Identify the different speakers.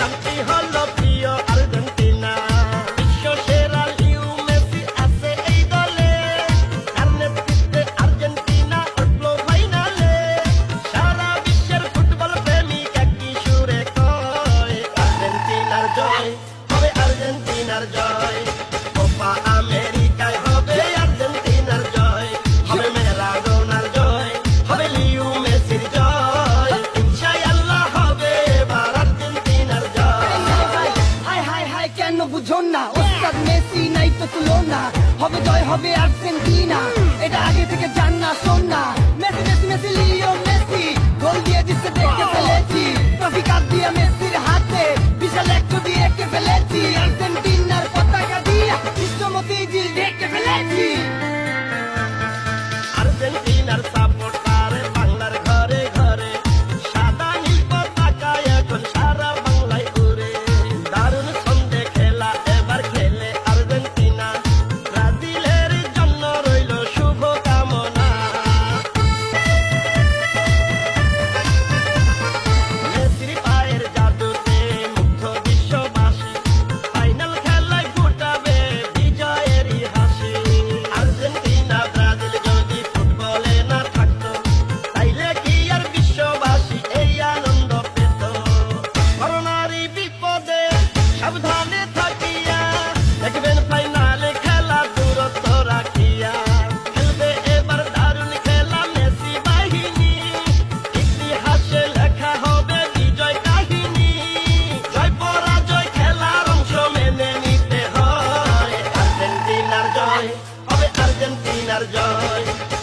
Speaker 1: নামটি হল প্রিয় আর্জেন্টিনা। বিশ্ব সেরা লিও মেসি আছে এই দলে। কার্নেপিতে আর্জেন্টিনা উঠল ফাইনালে। সারা বিশ্বের ফুটবল প্রেমিক একই সুরে কয়, আর্জেন্টিনার জয় হবে আর্জেন্টিনার জয়।
Speaker 2: কেন বুঝো না? ওস্তাদ মেসি নাই তো তুলো না হবে জয় হবে আর্জেন্টিনা। এটা আগে থেকে জান না, শোন না।
Speaker 1: জয়